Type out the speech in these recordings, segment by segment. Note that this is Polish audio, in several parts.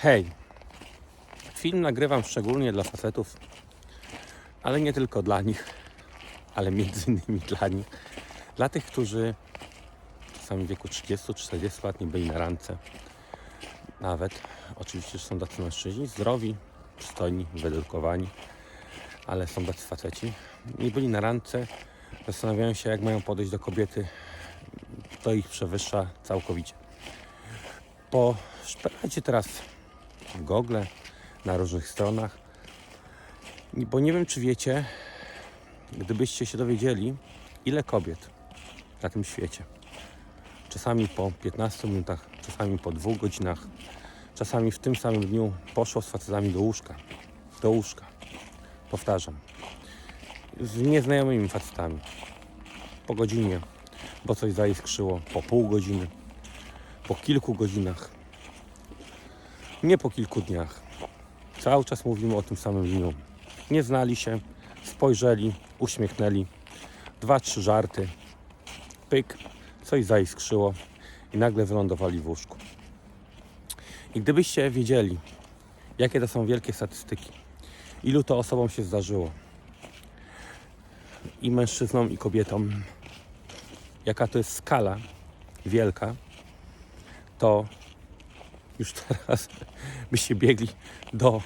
Hej, film nagrywam szczególnie dla facetów, ale nie tylko dla nich, ale między innymi dla nich. Dla tych, którzy czasami w wieku 30-40 lat nie byli na randce. Nawet, oczywiście, że są tacy mężczyźni, zdrowi, przystojni, wyedukowani, ale są tacy faceci. Nie byli na randce, zastanawiają się, jak mają podejść do kobiety. To ich przewyższa całkowicie. Poszperajcie teraz Google, na różnych stronach. Bo nie wiem, czy wiecie, gdybyście się dowiedzieli, ile kobiet na tym świecie, czasami po 15 minutach, czasami po dwóch godzinach, czasami w tym samym dniu poszło z facetami do łóżka. Do łóżka. Powtarzam. Z nieznajomymi facetami. Po godzinie, bo coś zaiskrzyło, po pół godziny, po kilku godzinach. Nie po kilku dniach. Cały czas mówimy o tym samym dniu. Nie znali się, spojrzeli, uśmiechnęli. Dwa, trzy żarty. Pyk, coś zaiskrzyło i nagle wylądowali w łóżku. I gdybyście wiedzieli, jakie to są wielkie statystyki, ilu to osobom się zdarzyło, i mężczyznom, i kobietom, jaka to jest skala wielka, to już teraz byście biegli do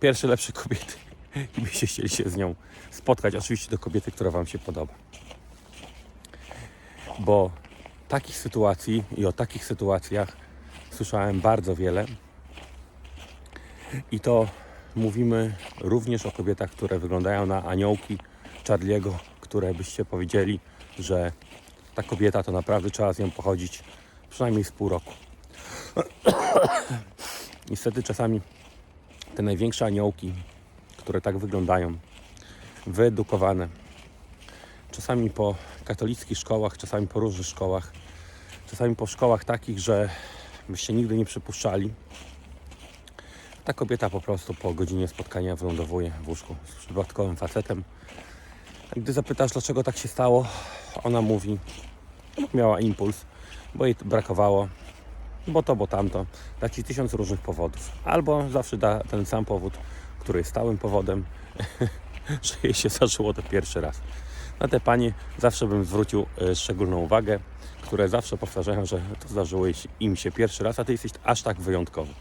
pierwszej lepszej kobiety i byście chcieli się z nią spotkać. Oczywiście do kobiety, która Wam się podoba. Bo takich sytuacji i o takich sytuacjach słyszałem bardzo wiele. I to mówimy również o kobietach, które wyglądają na aniołki Charliego, które byście powiedzieli, że ta kobieta to naprawdę trzeba z nią pochodzić przynajmniej z pół roku. Niestety czasami te największe aniołki, które tak wyglądają, wyedukowane, czasami po katolickich szkołach, czasami po różnych szkołach, czasami po szkołach takich, że byście nigdy nie przypuszczali, ta kobieta po prostu po godzinie spotkania wylądowuje w łóżku z przypadkowym facetem. Gdy zapytasz, dlaczego tak się stało, ona mówi, miała impuls, bo jej brakowało, bo to, bo tamto. Da Ci tysiąc różnych powodów. Albo zawsze da ten sam powód, który jest stałym powodem, że jej się zdarzyło to pierwszy raz. Na te panie zawsze bym zwrócił e, szczególną uwagę, które zawsze powtarzają, że to zdarzyło im się pierwszy raz, a Ty jesteś aż tak wyjątkowy.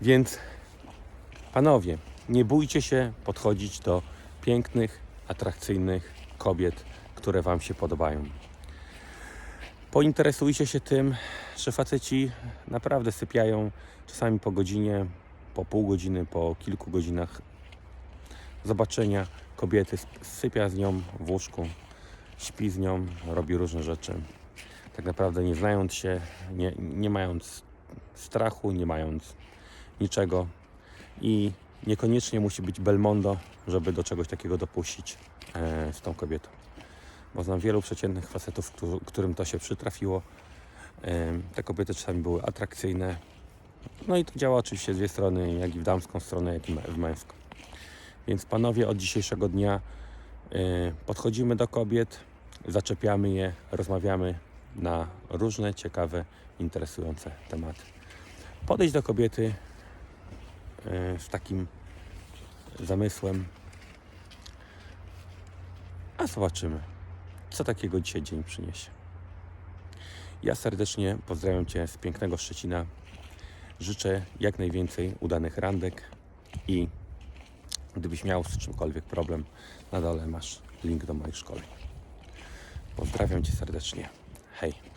Więc panowie, nie bójcie się podchodzić do pięknych, atrakcyjnych kobiet, które Wam się podobają. Pointeresujcie się tym, że faceci naprawdę sypiają czasami po godzinie, po pół godziny, po kilku godzinach zobaczenia kobiety, sypia z nią w łóżku, śpi z nią, robi różne rzeczy. Tak naprawdę nie znając się, nie, nie mając strachu, nie mając niczego i niekoniecznie musi być Belmondo, żeby do czegoś takiego dopuścić e, z tą kobietą. Bo znam wielu przeciętnych facetów, którym to się przytrafiło. Te kobiety czasami były atrakcyjne. No i to działa oczywiście z dwie strony, jak i w damską stronę, jak i w męską. Więc panowie, od dzisiejszego dnia e, podchodzimy do kobiet, zaczepiamy je, rozmawiamy na różne ciekawe, interesujące tematy. Podejść do kobiety e, z takim zamysłem, a zobaczymy, co takiego dzisiaj dzień przyniesie. Ja serdecznie pozdrawiam Cię z pięknego Szczecina. Życzę jak najwięcej udanych randek i gdybyś miał z czymkolwiek problem, na dole masz link do moich szkoleń. Pozdrawiam Cię serdecznie. Hej.